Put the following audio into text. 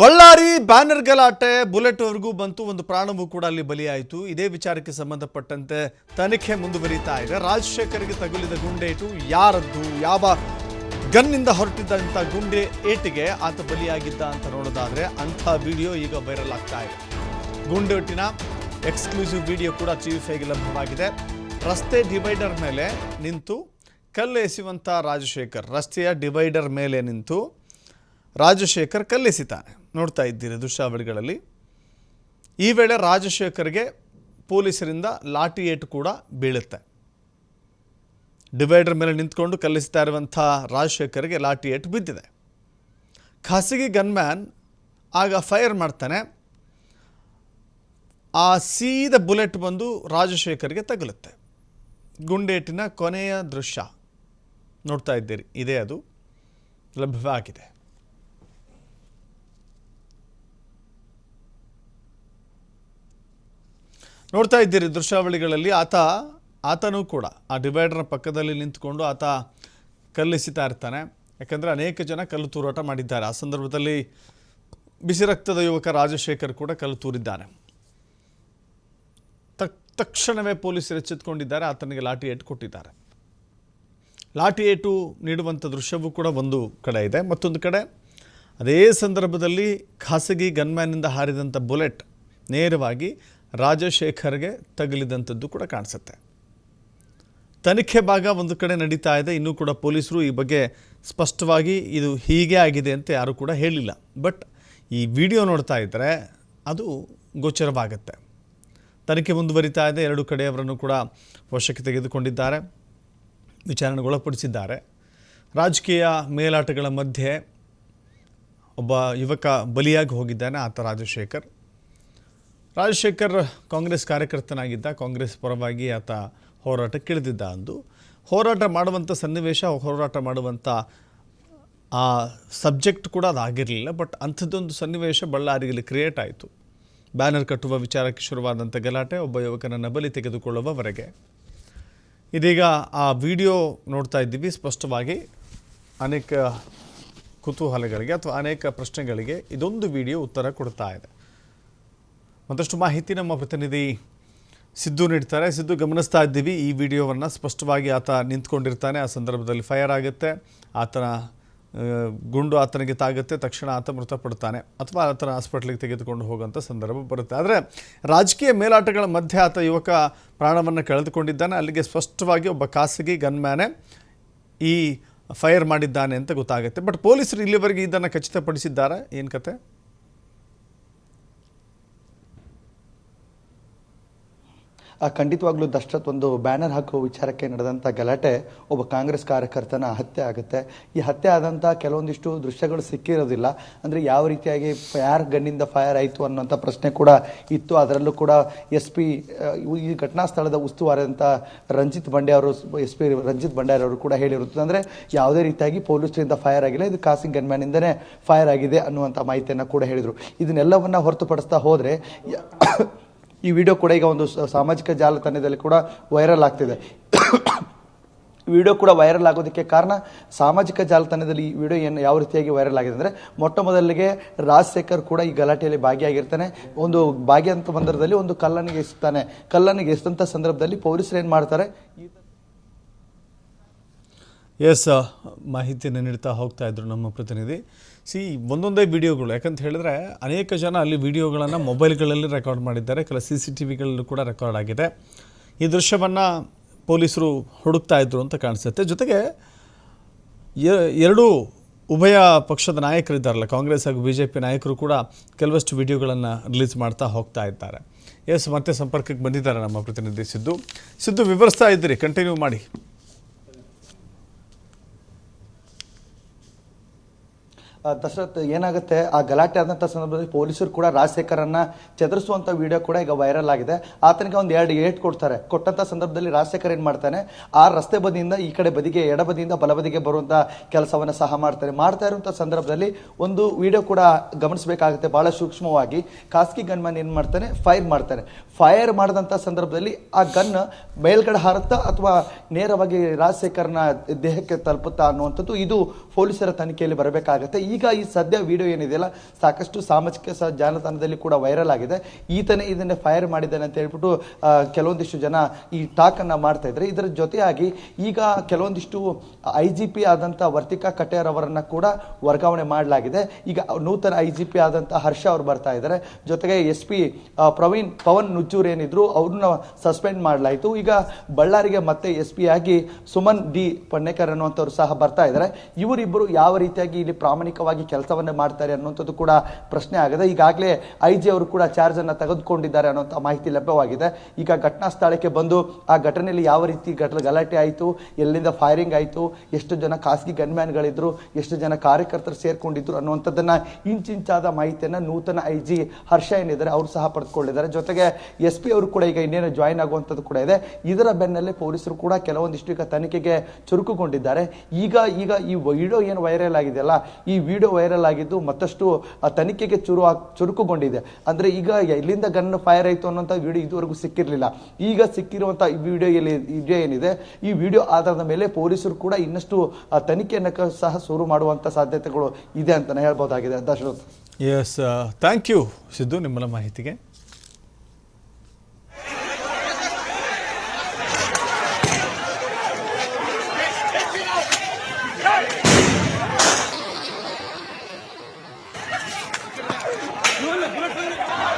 Ballari banner ಗಲಾಟೆ ಬುಲೆಟ್ವರೆಗೂ ಬಂತು, ಒಂದು ಪ್ರಾಣವೂ ಕೂಡ ಅಲ್ಲಿ ಬಲಿಯಾಯಿತು. ಇದೇ ವಿಚಾರಕ್ಕೆ ಸಂಬಂಧಪಟ್ಟಂತೆ ತನಿಖೆ ಮುಂದುವರಿತಾ ಇದೆ. ರಾಜಶೇಖರ್ಗೆ ತಗುಲಿದ ಗುಂಡೇಟು ಯಾರದ್ದು, ಯಾವ ಗನ್ನಿಂದ ಹೊರಟಿದ್ದಂಥ ಗುಂಡೆ ಏಟಿಗೆ ಆತ ಬಲಿಯಾಗಿದ್ದ ಅಂತ ನೋಡೋದಾದರೆ ಅಂಥ ವಿಡಿಯೋ ಈಗ ವೈರಲ್ ಆಗ್ತಾ ಇದೆ. ಗುಂಡೇಟಿನ ಎಕ್ಸ್ಕ್ಲೂಸಿವ್ ವಿಡಿಯೋ ಕೂಡ ಟಿವಿ ಫೈಗೆ ಲಭ್ಯವಾಗಿದೆ. ರಸ್ತೆ ಡಿವೈಡರ್ ಮೇಲೆ ನಿಂತು ಕಲ್ಲು ಎಸೆಯುವಂಥ ರಾಜಶೇಖರ್, ರಸ್ತೆಯ ಡಿವೈಡರ್ ಮೇಲೆ ನಿಂತು ರಾಜಶೇಖರ್ ಕಲ್ಲೆಸಿತಾನೆ ನೋಡ್ತಾ ಇದ್ದೀರಿ ದೃಶ್ಯಾವಳಿಗಳಲ್ಲಿ. ಈ ವೇಳೆ ರಾಜಶೇಖರ್ಗೆ ಪೊಲೀಸರಿಂದ ಲಾಠಿ ಏಟು ಕೂಡ ಬೀಳುತ್ತೆ. ಡಿವೈಡರ್ ಮೇಲೆ ನಿಂತ್ಕೊಂಡು ಕಲ್ಲಿಸ್ತಾ ಇರುವಂಥ ರಾಜಶೇಖರ್ಗೆ ಲಾಠಿ ಏಟು ಬಿದ್ದಿದೆ. ಖಾಸಗಿ ಗನ್ಮ್ಯಾನ್ ಆಗ ಫೈರ್ ಮಾಡ್ತಾನೆ. ಆ ಸೀದ ಬುಲೆಟ್ ಬಂದು ರಾಜಶೇಖರ್ಗೆ ತಗುಲುತ್ತೆ. ಗುಂಡೇಟಿನ ಕೊನೆಯ ದೃಶ್ಯ. ನೋಡ್ತಾ ಇದ್ದೀರಿ, ಇದೇ ಅದು. ಲಭ್ಯವಾಗಿದೆ. ನೋಡ್ತಾ ಇದ್ದೀರಿ ದೃಶ್ಯಾವಳಿಗಳಲ್ಲಿ ಆತ, ಆತನೂ ಕೂಡ, ಆ ಡಿವೈಡರ್ನ ಪಕ್ಕದಲ್ಲಿ ನಿಂತ್ಕೊಂಡು ಆತ ಕಲ್ಲೆಸಿತಾ ಇರ್ತಾನೆ. ಯಾಕಂದರೆ ಅನೇಕ ಜನ ಕಲ್ಲು ತೂರಾಟ ಮಾಡಿದ್ದಾರೆ. ಆ ಸಂದರ್ಭದಲ್ಲಿ ಬಿಸಿ ರಕ್ತದ ಯುವಕ ರಾಜಶೇಖರ್ ಕೂಡ ಕಲ್ಲು ತೂರಿದ್ದಾನೆ. ತಕ್ ತಕ್ಷಣವೇ ಪೊಲೀಸರು ಎಚ್ಚೆತ್ತುಕೊಂಡಿದ್ದಾರೆ ಆತನಿಗೆ ಲಾಠಿ ಏಟು ಕೊಟ್ಟಿದ್ದಾರೆ. ಲಾಠಿ ಏಟು ನೀಡುವಂಥ ದೃಶ್ಯವೂ ಕೂಡ ಒಂದು ಕಡೆ ಇದೆ. ಮತ್ತೊಂದು ಕಡೆ, ಅದೇ ಸಂದರ್ಭದಲ್ಲಿ ಖಾಸಗಿ ಗನ್ಮ್ಯಾನಿಂದ ಹಾರಿದಂಥ ಬುಲೆಟ್ ನೇರವಾಗಿ ರಾಜಶೇಖರ್ಗೆ ತಗಲಿದಂಥದ್ದು ಕೂಡ ಕಾಣಿಸುತ್ತೆ. ತನಿಖೆ ಭಾಗ ಒಂದು ಕಡೆ ನಡೀತಾ ಇದೆ. ಇನ್ನೂ ಕೂಡ ಪೊಲೀಸರು ಈ ಬಗ್ಗೆ ಸ್ಪಷ್ಟವಾಗಿ ಇದು ಹೀಗೆ ಆಗಿದೆ ಅಂತ ಯಾರೂ ಕೂಡ ಹೇಳಿಲ್ಲ. ಬಟ್ ಈ ವಿಡಿಯೋ ನೋಡ್ತಾ ಇದ್ದರೆ ಅದು ಗೋಚರವಾಗುತ್ತೆ. ತನಿಖೆ ಮುಂದುವರಿತಾ ಇದೆ. ಎರಡು ಕಡೆಯವರನ್ನು ಕೂಡ ವಶಕ್ಕೆ ತೆಗೆದುಕೊಂಡಿದ್ದಾರೆ. ವಿಚಾರಣೆಗೊಳಪಡಿಸಿದ್ದಾರೆ ರಾಜಕೀಯ ಮೇಲಾಟಗಳ ಮಧ್ಯೆ ಒಬ್ಬ ಯುವಕ ಬಲಿಯಾಗಿ ಹೋಗಿದ್ದಾನೆ, ಆತ ರಾಜಶೇಖರ್. ರಾಜಶೇಖರ್ ಕಾಂಗ್ರೆಸ್ ಕಾರ್ಯಕರ್ತನಾಗಿದ್ದ, ಕಾಂಗ್ರೆಸ್ ಪರವಾಗಿ ಆತ ಹೋರಾಟಕ್ಕೆ ಇಳಿದಿದ್ದ ಅಂದು. ಹೋರಾಟ ಮಾಡುವಂಥ ಸನ್ನಿವೇಶ, ಹೋರಾಟ ಮಾಡುವಂಥ ಆ ಸಬ್ಜೆಕ್ಟ್ ಕೂಡ ಅದಾಗಿರಲಿಲ್ಲ ಬಟ್ ಅಂಥದ್ದೊಂದು ಸನ್ನಿವೇಶ ಬಳ್ಳಾರಿಯಲ್ಲಿ ಕ್ರಿಯೇಟ್ ಆಯಿತು. ಬ್ಯಾನರ್ ಕಟ್ಟುವ ವಿಚಾರಕ್ಕೆ ಶುರುವಾದಂಥ ಗಲಾಟೆ ಒಬ್ಬ ಯುವಕನನ್ನು ಬಲಿ ತೆಗೆದುಕೊಳ್ಳುವವರೆಗೆ. ಇದೀಗ ಆ ವಿಡಿಯೋ ನೋಡ್ತಾ ಇದ್ದೀವಿ. ಸ್ಪಷ್ಟವಾಗಿ ಅನೇಕ ಕುತೂಹಲಗಳಿಗೆ ಅಥವಾ ಅನೇಕ ಪ್ರಶ್ನೆಗಳಿಗೆ ಇದೊಂದು ವಿಡಿಯೋ ಉತ್ತರ ಕೊಡ್ತಾ ಇದೆ. ಮತ್ತಷ್ಟು ಮಾಹಿತಿ ನಮ್ಮ ಪ್ರತಿನಿಧಿ ಸಿದ್ದು ನೀಡ್ತಾರೆ. ಸಿದ್ದು, ಗಮನಿಸ್ತಾ ಇದ್ದೀವಿ. ಈ ವಿಡಿಯೋವನ್ನು ಸ್ಪಷ್ಟವಾಗಿ ಆತ ನಿಂತ್ಕೊಂಡಿರ್ತಾನೆ. ಆ ಸಂದರ್ಭದಲ್ಲಿ ಫೈರ್ ಆಗುತ್ತೆ. ಆತನ ಗುಂಡು ಆತನಿಗೆ ತಾಗುತ್ತೆ. ತಕ್ಷಣ ಆತ ಮೃತಪಡ್ತಾನೆ. ಅಥವಾ ಆತನ ಹಾಸ್ಪಿಟ್ಲಿಗೆ ತೆಗೆದುಕೊಂಡು ಹೋಗುವಂಥ ಸಂದರ್ಭ ಬರುತ್ತೆ. ಆದರೆ ರಾಜಕೀಯ ಮೇಲಾಟಗಳ ಮಧ್ಯೆ ಆತ ಯುವಕ ಪ್ರಾಣವನ್ನು ಕಳೆದುಕೊಂಡಿದ್ದಾನೆ. ಅಲ್ಲಿಗೆ ಸ್ಪಷ್ಟವಾಗಿ ಒಬ್ಬ ಖಾಸಗಿ ಗನ್ಮ್ಯಾನೆ ಈ ಫೈರ್ ಮಾಡಿದ್ದಾನೆ ಅಂತ ಗೊತ್ತಾಗುತ್ತೆ. ಬಟ್ ಪೊಲೀಸರು ಇಲ್ಲಿವರೆಗೆ ಇದನ್ನು ಖಚಿತಪಡಿಸಿದ್ದಾರೆ? ಏನು ಕತೆ? ಖಂಡಿತವಾಗ್ಲೂ ದಶರಥ್ ಒಂದು ಬ್ಯಾನರ್ ಹಾಕುವ ವಿಚಾರಕ್ಕೆ ನಡೆದಂಥ ಗಲಾಟೆ ಒಬ್ಬ ಕಾಂಗ್ರೆಸ್ ಕಾರ್ಯಕರ್ತನ ಹತ್ಯೆ ಆಗುತ್ತೆ. ಈ ಹತ್ಯೆ ಆದಂಥ ಕೆಲವೊಂದಿಷ್ಟು ದೃಶ್ಯಗಳು ಸಿಕ್ಕಿರೋದಿಲ್ಲ. ಅಂದರೆ ಯಾವ ರೀತಿಯಾಗಿ ಯಾರ ಗಣ್ಣಿಂದ ಫೈರ್ ಆಯಿತು ಅನ್ನೋಂಥ ಪ್ರಶ್ನೆ ಕೂಡ ಇತ್ತು. ಅದರಲ್ಲೂ ಕೂಡ ಎಸ್ ಪಿ ಈ ಘಟನಾ ಸ್ಥಳದ ಉಸ್ತುವಾರಿದಂಥ ರಂಜಿತ್ ಬಂಡೆ ಅವರು, ಎಸ್ ಪಿ ರಂಜಿತ್ ಅವರು ಕೂಡ ಹೇಳಿರುತ್ತದೆ. ಅಂದರೆ ಯಾವುದೇ ರೀತಿಯಾಗಿ ಪೊಲೀಸರಿಂದ ಫೈರ್ ಆಗಿಲ್ಲ. ಇದು ಕಾಸಿಂಗ್ ಗನ್ಮ್ಯಾನಿಂದನೇ ಫೈರ್ ಆಗಿದೆ ಅನ್ನುವಂಥ ಮಾಹಿತಿಯನ್ನು ಕೂಡ ಹೇಳಿದರು. ಇದನ್ನೆಲ್ಲವನ್ನ ಹೊರತುಪಡಿಸ್ತಾ ಹೋದರೆ ಈ ವಿಡಿಯೋ ಕೂಡ ಈಗ ಒಂದು ಸಾಮಾಜಿಕ ಜಾಲತಾಣದಲ್ಲಿ ಕೂಡ ವೈರಲ್ ಆಗ್ತಿದೆ. ವಿಡಿಯೋ ಕೂಡ ವೈರಲ್ ಆಗೋದಕ್ಕೆ ಕಾರಣ ಸಾಮಾಜಿಕ ಜಾಲತಾಣದಲ್ಲಿ ಈ ವಿಡಿಯೋ ಏನು, ಯಾವ ರೀತಿಯಾಗಿ ವೈರಲ್ ಆಗಿದೆ ಅಂದರೆ ಮೊಟ್ಟ ಮೊದಲಿಗೆ ರಾಜಶೇಖರ್ ಕೂಡ ಈ ಗಲಾಟೆಯಲ್ಲಿ ಭಾಗಿಯಾಗಿರ್ತಾನೆ. ಒಂದು ಭಾಗಿಯಂತ ಬಂದರದಲ್ಲಿ ಒಂದು ಕಲ್ಲನಿಗೆ ಎಸ್ತಾನೆ. ಕಲ್ಲನಿಗೆ ಎಸ್ತಂಥ ಸಂದರ್ಭದಲ್ಲಿ ಪೊಲೀಸರು ಏನು ಮಾಡ್ತಾರೆ? ಎಸ್ ಮಾಹಿತಿಯನ್ನು ನೀಡ್ತಾ ಹೋಗ್ತಾ ಇದ್ರು ನಮ್ಮ ಪ್ರತಿನಿಧಿ. ಸಿ ಒಂದೊಂದೇ ವಿಡಿಯೋಗಳು ಯಾಕಂತ ಹೇಳಿದ್ರೆ, ಅನೇಕ ಜನ ಅಲ್ಲಿ ವಿಡಿಯೋಗಳನ್ನು ಮೊಬೈಲ್ಗಳಲ್ಲಿ ರೆಕಾರ್ಡ್ ಮಾಡಿದ್ದಾರೆ. ಕೆಲ ಸಿ ಸಿ ಟಿ ವಿಗಳಲ್ಲೂ ಕೂಡ ರೆಕಾರ್ಡ್ ಆಗಿದೆ. ಈ ದೃಶ್ಯವನ್ನು ಪೊಲೀಸರು ಹುಡುಕ್ತಾ ಇದ್ರು ಅಂತ ಕಾಣಿಸುತ್ತೆ. ಜೊತೆಗೆ ಎರಡೂ ಉಭಯ ಪಕ್ಷದ ನಾಯಕರಿದ್ದಾರಲ್ಲ, ಕಾಂಗ್ರೆಸ್ ಹಾಗೂ ಬಿ ಜೆ ಪಿ ನಾಯಕರು ಕೂಡ ಕೆಲವಷ್ಟು ವಿಡಿಯೋಗಳನ್ನು ರಿಲೀಸ್ ಮಾಡ್ತಾ ಹೋಗ್ತಾ ಇದ್ದಾರೆ. ಎಸ್ ಮತ್ತೆ ಸಂಪರ್ಕಕ್ಕೆ ಬಂದಿದ್ದಾರೆ ನಮ್ಮ ಪ್ರತಿನಿಧಿ ಸಿದ್ದು. ಸಿದ್ದು, ವಿವರಿಸ್ತಾ ಇದ್ದೀರಿ. ಕಂಟಿನ್ಯೂ ಮಾಡಿ. ದಶರಥ್ ಏನಾಗುತ್ತೆ? ಆ ಗಲಾಟೆ ಆದಂಥ ಸಂದರ್ಭದಲ್ಲಿ ಪೊಲೀಸರು ಕೂಡ ರಾಜಶೇಖರನ್ನ ಚದುರಿಸುವಂಥ ವಿಡಿಯೋ ಕೂಡ ಈಗ ವೈರಲ್ ಆಗಿದೆ. ಆತನಿಗೆ ಒಂದು ಎರಡು ಏಟ್ ಕೊಡ್ತಾರೆ. ಕೊಟ್ಟಂಥ ಸಂದರ್ಭದಲ್ಲಿ ರಾಜಶೇಖರ್ ಏನು ಮಾಡ್ತಾನೆ? ಆ ರಸ್ತೆ ಬದಿಯಿಂದ, ಈ ಕಡೆ ಬದಿಗೆ ಎಡಬದಿಯಿಂದ ಬಲಬದಿಗೆ ಬರುವಂಥ ಕೆಲಸವನ್ನು ಸಹ ಮಾಡ್ತಾರೆ. ಮಾಡ್ತಾ ಇರುವಂಥ ಸಂದರ್ಭದಲ್ಲಿ ಒಂದು ವಿಡಿಯೋ ಕೂಡ ಗಮನಿಸಬೇಕಾಗುತ್ತೆ ಬಹಳ ಸೂಕ್ಷ್ಮವಾಗಿ. ಖಾಸಗಿ ಗನ್ಮನ್ ಏನು ಮಾಡ್ತಾನೆ? ಫೈರ್ ಮಾಡ್ತಾನೆ. ಫೈರ್ ಮಾಡಿದಂಥ ಸಂದರ್ಭದಲ್ಲಿ ಆ ಗನ್ ಮೇಲ್ಗಡೆ ಹಾರುತ್ತಾ ಅಥವಾ ನೇರವಾಗಿ ರಾಜಶೇಖರ್ನ ದೇಹಕ್ಕೆ ತಲುಪುತ್ತಾ ಅನ್ನುವಂಥದ್ದು ಇದು ಪೊಲೀಸರ ತನಿಖೆಯಲ್ಲಿ ಬರಬೇಕಾಗುತ್ತೆ. ಈ ಈಗ ಈ ಸದ್ಯ ವಿಡಿಯೋ ಏನಿದೆಯಲ್ಲ ಸಾಕಷ್ಟು ಸಾಮಾಜಿಕ ಜಾಲತಾಣದಲ್ಲಿ ಕೂಡ ವೈರಲ್ ಆಗಿದೆ. ಈತನೇ ಇದನ್ನೇ ಫೈರ್ ಮಾಡಿದ್ದಾನೆ ಅಂತ ಹೇಳ್ಬಿಟ್ಟು ಕೆಲವೊಂದಿಷ್ಟು ಜನ ಈ ಟಾಕನ್ನು ಮಾಡ್ತಾ ಇದ್ದಾರೆ. ಇದರ ಜೊತೆಯಾಗಿ ಈಗ ಕೆಲವೊಂದಿಷ್ಟು ಐ ಜಿ ಪಿ ಆದಂತ ವರ್ತಿಕಾ ಕಟೇರ್ ಅವರನ್ನ ಕೂಡ ವರ್ಗಾವಣೆ ಮಾಡಲಾಗಿದೆ. ಈಗ ನೂತನ ಐ ಜಿ ಪಿ ಆದಂತ ಹರ್ಷ ಅವರು ಬರ್ತಾ ಇದ್ದಾರೆ. ಜೊತೆಗೆ ಎಸ್ ಪಿ ಪ್ರವೀಣ್, ಪವನ್ ನುಚ್ಚೂರ್ ಏನಿದ್ರು ಅವ್ರನ್ನ ಸಸ್ಪೆಂಡ್ ಮಾಡಲಾಯಿತು. ಈಗ ಬಳ್ಳಾರಿಗೆ ಮತ್ತೆ ಎಸ್ ಪಿ ಆಗಿ ಸುಮನ್ ಡಿ ಪಣ್ಣೇಕರ್ ಅನ್ನುವಂಥವ್ರು ಸಹ ಬರ್ತಾ ಇದ್ದಾರೆ. ಇವರಿಬ್ಬರು ಯಾವ ರೀತಿಯಾಗಿ ಇಲ್ಲಿ ಪ್ರಾಮಾಣಿಕವಾಗಿ ಕೆಲಸವನ್ನ ಮಾಡ್ತಾರೆ ಅನ್ನುವಂಥದ್ದು ಕೂಡ ಪ್ರಶ್ನೆ ಆಗಿದೆ. ಈಗಾಗಲೇ ಐ ಜಿ ಅವರು ಕೂಡ ಚಾರ್ಜ್ ಅನ್ನ ತೆಗೆದುಕೊಂಡಿದ್ದಾರೆ ಅನ್ನೋಂಥ ಮಾಹಿತಿ ಲಭ್ಯವಾಗಿದೆ. ಈಗ ಘಟನಾ ಸ್ಥಳಕ್ಕೆ ಬಂದು ಆ ಘಟನೆಯಲ್ಲಿ ಯಾವ ರೀತಿ ಘಟನೆ ಗಲಾಟೆ ಆಯಿತು, ಎಲ್ಲಿಂದ ಫೈರಿಂಗ್ ಆಯಿತು, ಎಷ್ಟು ಜನ ಖಾಸಗಿ ಗನ್ಮ್ಯಾನ್ಗಳಿದ್ರು, ಎಷ್ಟು ಜನ ಕಾರ್ಯಕರ್ತರು ಸೇರ್ಕೊಂಡಿದ್ರು ಅನ್ನುವಂಥದ್ದನ್ನ ಇಂಚಿಂಚಾದ ಮಾಹಿತಿಯನ್ನು ನೂತನ ಐ ಜಿ ಹರ್ಷ ಏನಿದ್ದಾರೆ ಅವರು ಸಹ ಪಡೆದುಕೊಂಡಿದ್ದಾರೆ. ಜೊತೆಗೆ ಎಸ್ ಪಿ ಅವರು ಕೂಡ ಈಗ ಇನ್ನೇನು ಜಾಯಿನ್ ಆಗುವಂಥದ್ದು ಕೂಡ ಇದೆ. ಇದರ ಬೆನ್ನಲ್ಲೇ ಪೊಲೀಸರು ಕೂಡ ಕೆಲವೊಂದಿಷ್ಟು ಈಗ ತನಿಖೆಗೆ ಚುರುಕುಗೊಂಡಿದ್ದಾರೆ. ಈಗ ಈಗ ಈ ವಿಡಿಯೋ ಏನು ವೈರಲ್ ಆಗಿದೆಯಲ್ಲ, ಈ ವಿಡಿಯೋ ವೈರಲ್ ಆಗಿದ್ದು ಮತ್ತಷ್ಟು ತನಿಖೆಗೆ ಚುರು ಚುರುಕುಗೊಂಡಿದೆ. ಅಂದರೆ ಈಗ ಎಲ್ಲಿಂದ ಗನ್ ಫೈರ್ ಆಯಿತು ಅನ್ನೋಂಥ ವಿಡಿಯೋ ಇದುವರೆಗೂ ಸಿಕ್ಕಿರಲಿಲ್ಲ. ಈಗ ಸಿಕ್ಕಿರುವಂಥ ಈ ವಿಡಿಯೋ ಎಲ್ಲಿ, ವಿಡಿಯೋ ಏನಿದೆ, ಈ ವಿಡಿಯೋ ಆಧಾರದ ಮೇಲೆ ಪೊಲೀಸರು ಕೂಡ ಇನ್ನಷ್ಟು ತನಿಖೆಯನ್ನು ಸಹ ಶುರು ಮಾಡುವಂಥ ಸಾಧ್ಯತೆಗಳು ಇದೆ ಅಂತಲೇ ಹೇಳ್ಬೋದಾಗಿದೆ. Dasharath yes thank you Siddu, ನಿಮ್ಮಲ್ಲ ಮಾಹಿತಿಗೆ. ¡Dale, dale, dale!